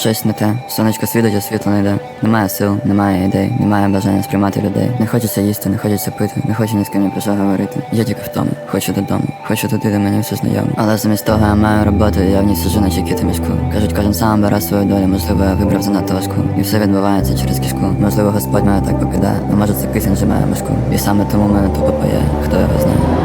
щось не те. Сонечко світить, а світло не йде. Немає сил, немає ідей, немає бажання сприймати людей. Не хочеться їсти, не хочеться пити, не хочу ні з ким ні про що говорити. Я тільки втому, хочу додому, хочу туди, де мені все знайомо. Але замість того я маю роботу, я в ній сижу на чекіти мішку. Кажуть, кожен сам бере свою долю, можливо, я вибрав занадто важку. І все відбувається через кишку. Можливо, Господь мене так покидає, а може це кисень же має мишку. І саме тому мене тупо пає, хто його знає.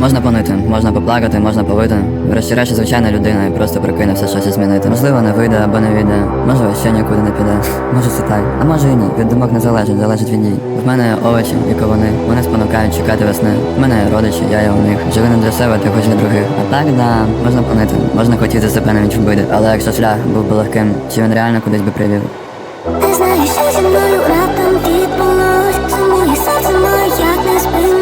Можна понити, можна поплакати, можна повити. Врешті-решт, звичайна людина і просто прикинувся щось змінити. Можливо, не вийде або не вийде. Може, ще нікуди не піде. Може це так. А може і ні. Від думок не залежить, залежить від дій. В мене овочі і ковуни. Вони спонукають чекати весни. В мене родичі, я є у них. Живи не для себе, ти хоч для других. А так, да, можна понити. Можна хотіти себе навіть вбити. Але якщо шлях був би легким, чи він реально кудись би привів? Не знаю, що зі мною раптом відбулось Сумує серце моє, як неспинний дощ